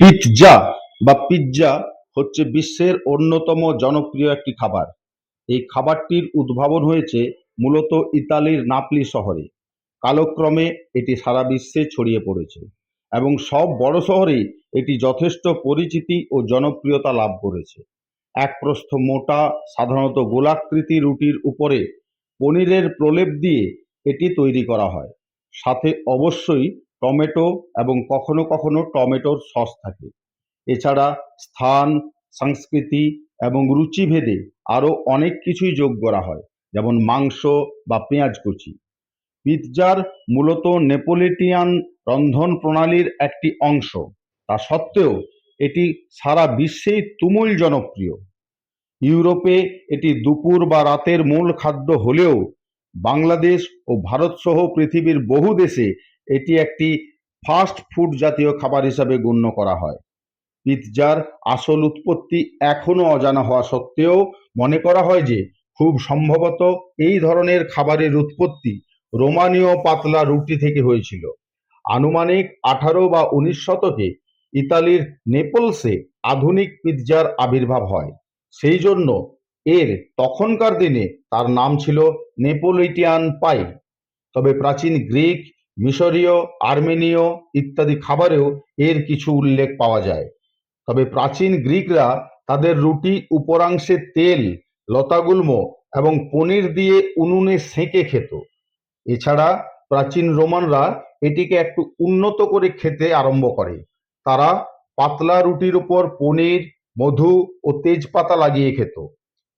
Pizza বা pizza হচ্ছে বিশ্বের অন্যতম জনপ্রিয় একটি খাবার। এই খাবারটির উদ্ভাবন হয়েছে মূলত ইতালির নাপলি শহরে। কালক্রমে এটি সারা বিশ্বে ছড়িয়ে পড়েছে এবং সব বড় শহরেই এটি যথেষ্ট পরিচিতি ও জনপ্রিয়তা লাভ করেছে। এক প্রস্থ মোটা, সাধারণত গোলাকৃতি রুটির উপরে পনিরের প্রলেপ দিয়ে এটি তৈরি করা হয়। সাথে অবশ্যই টমেটো এবং কখনো কখনো টমেটোর সস থাকে। এছাড়া স্থান, সংস্কৃতি এবং রুচিভেদে আরও অনেক কিছুই যোগ করা হয়, যেমন মাংস বা পেঁয়াজ কুচি। পিৎজার মূলত নেপোলিটিয়ান রন্ধন প্রণালীর একটি অংশ। তা সত্ত্বেও এটি সারা বিশ্বেই তুমুল জনপ্রিয়। ইউরোপে এটি দুপুর বা রাতের মূল খাদ্য হলেও বাংলাদেশ ও ভারতসহ পৃথিবীর বহু দেশে এটি একটি ফাস্ট ফুড জাতীয় খাবার হিসাবে গণ্য করা হয়। পিৎজার আসল উৎপত্তি এখনও অজানা হওয়া সত্ত্বেও মনে করা হয় যে, খুব সম্ভবত এই ধরনের খাবারের উৎপত্তি রোমানীয় পাতলা রুটি থেকে হয়েছিল। আনুমানিক আঠারো বা উনিশ শতকে ইতালির নেপলসে আধুনিক পিৎজার আবির্ভাব হয়। সেই জন্য এর তখনকার দিনে তার নাম ছিল নেপোলিটিয়ান পাই। তবে প্রাচীন গ্রিক মিশরীয়, আর্মেনীয় ইত্যাদি খাবারেও এর কিছু উল্লেখ পাওয়া যায়। তবে প্রাচীন গ্রিকরা তাদের রুটি উপরাংশে তেল, লতাগুল্ম এবং পনির দিয়ে উনুনে সেঁকে খেত। এছাড়া প্রাচীন রোমানরা এটিকে একটু উন্নত করে খেতে আরম্ভ করে। তারা পাতলা রুটির উপর পনির, মধু ও তেজপাতা লাগিয়ে খেত।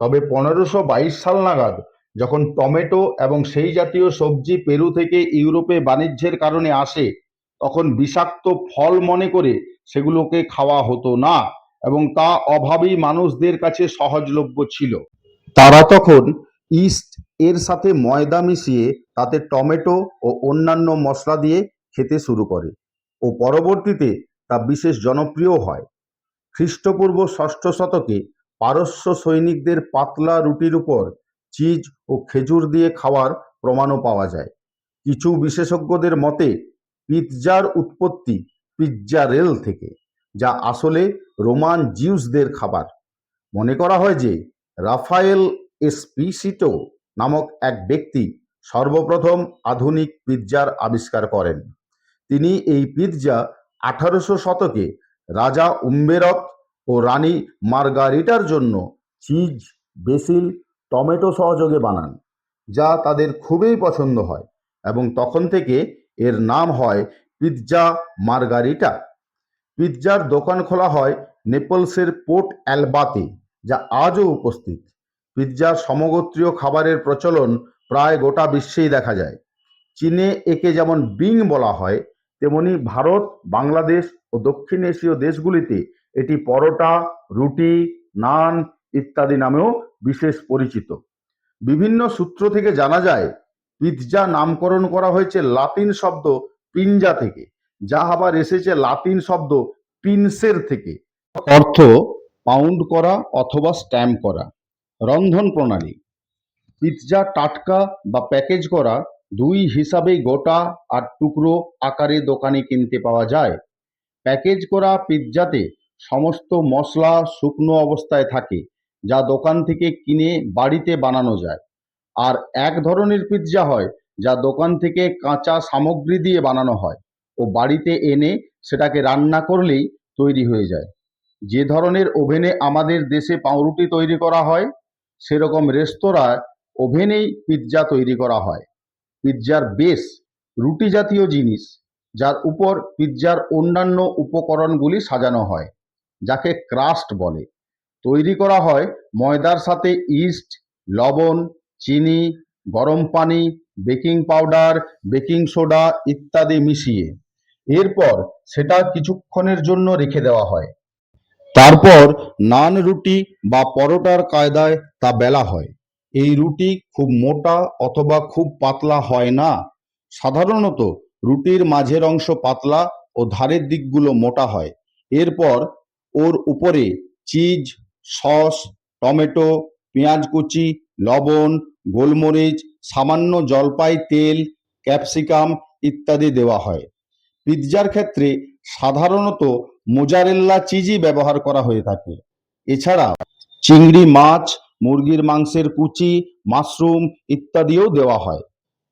তবে পনেরোশো বাইশ সাল নাগাদ যখন টমেটো এবং সেই জাতীয় সবজি পেরু থেকে ইউরোপে বাণিজ্যের কারণে আসে, তখন বিষাক্ত ফল মনে করে সেগুলোকে খাওয়া হতো না এবং তা অভাবী মানুষদের কাছে সহজলভ্য ছিল। তারা তখন ইস্ট এর সাথে ময়দা মিশিয়ে তাতে টমেটো ও অন্যান্য মশলা দিয়ে খেতে শুরু করে ও পরবর্তীতে তা বিশেষ জনপ্রিয় হয়। খ্রিস্টপূর্ব ষষ্ঠ শতকে পারস্য সৈনিকদের পাতলা রুটির উপর চিজ ও খেজুর দিয়ে খাওয়ার প্রমাণও পাওয়া যায়। কিছু বিশেষজ্ঞদের মতে, পিৎজার উৎপত্তি পিৎজা রেল থেকে, যা আসলে রোমান জিউসদের খাবার। মনে করা হয় যে, রাফায়েল এসপিসিটো নামক এক ব্যক্তি সর্বপ্রথম আধুনিক পিৎজার আবিষ্কার করেন। তিনি এই পিৎজা আঠারোশো শতকে রাজা উম্বেরত ও রানী মার্গারিটার জন্য চিজ, বেসিল টমেটো সহযোগে বানান, যা তাদের খুবই পছন্দ হয় এবং তখন থেকে এর নাম হয় পিৎজা মার্গারিটা। পিৎজার দোকান খোলা হয় নেপলসের পোর্ট অ্যালবাতে, যা আজও উপস্থিত। পিৎজার সমগোত্রীয় খাবারের প্রচলন প্রায় গোটা বিশ্বেই দেখা যায়। চীনে একে যেমন বিং বলা হয়, তেমনি ভারত, বাংলাদেশ ও দক্ষিণ এশীয় দেশগুলিতে এটি পরোটা, রুটি, নান ইত্যাদি নামেও বিশেষ পরিচিত। বিভিন্ন সূত্র থেকে জানা যায়, পিৎজা নামকরণ করা হয়েছে লাতিন শব্দ পিনজা থেকে, যা আবার এসেছে লাতিন শব্দ পিনসের থেকে। অর্থ, পাউন্ড করা অথবা স্ট্যাম্প করা। রন্ধন প্রণালী, পিৎজা টাটকা বা প্যাকেজ করা, দুই হিসাবেই গোটা আর টুকরো আকারে দোকানে কিনতে পাওয়া যায়। প্যাকেজ করা পিৎজাতে সমস্ত মশলা শুকনো অবস্থায় থাকে যা দোকান থেকে কিনে বাড়িতে বানানো যায়। আর এক ধরনের পিৎজা হয়, যা দোকান থেকে কাঁচা সামগ্রী দিয়ে বানানো হয় ও বাড়িতে এনে সেটাকে রান্না করলেই তৈরি হয়ে যায়। যে ধরনের ওভেনে আমাদের দেশে পাউরুটি তৈরি করা হয়, সেরকম রেস্তোরাঁয় ওভেনেই পিৎজা তৈরি করা হয়। পিৎজার বেস রুটি জাতীয় জিনিস, যার উপর পিৎজার অন্যান্য উপকরণগুলি সাজানো হয়, যাকে ক্রাস্ট বলে। তৈরি করা হয় ময়দার সাথে ইস্ট, লবণ, চিনি, গরম পানি, বেকিং পাউডার, বেকিং সোডা ইত্যাদি মিশিয়ে। এরপর সেটা কিছুক্ষণের জন্য রেখে দেওয়া হয়। তারপর নান রুটি বা পরোটার কায়দায় তা বেলা হয়। এই রুটি খুব মোটা অথবা খুব পাতলা হয় না। সাধারণত রুটির মাঝের অংশ পাতলা ও ধারের দিকগুলো মোটা হয়। এরপর ওর উপরে চিজ সস, টমেটো, পেঁয়াজ কুচি, লবণ, গোলমরিচ, সামান্য জলপাই, তেল, ক্যাপসিকাম ইত্যাদি দেওয়া হয়। পিৎজার ক্ষেত্রে সাধারণত মোজারেল্লা চিজই ব্যবহার করা হয়ে থাকে। এছাড়া চিংড়ি মাছ, মুরগির মাংসের কুচি, মাশরুম ইত্যাদিও দেওয়া হয়।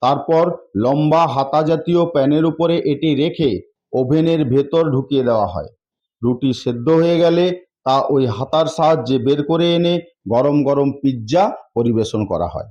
তারপর লম্বা হাতা জাতীয় প্যানের উপরে এটি রেখে ওভেনের ভেতর ঢুকিয়ে দেওয়া হয়। রুটি সেদ্ধ হয়ে গেলে তা ওই হাতার সাহায্যে বের করে এনে গরম গরম পিৎজা পরিবেশন করা হয়।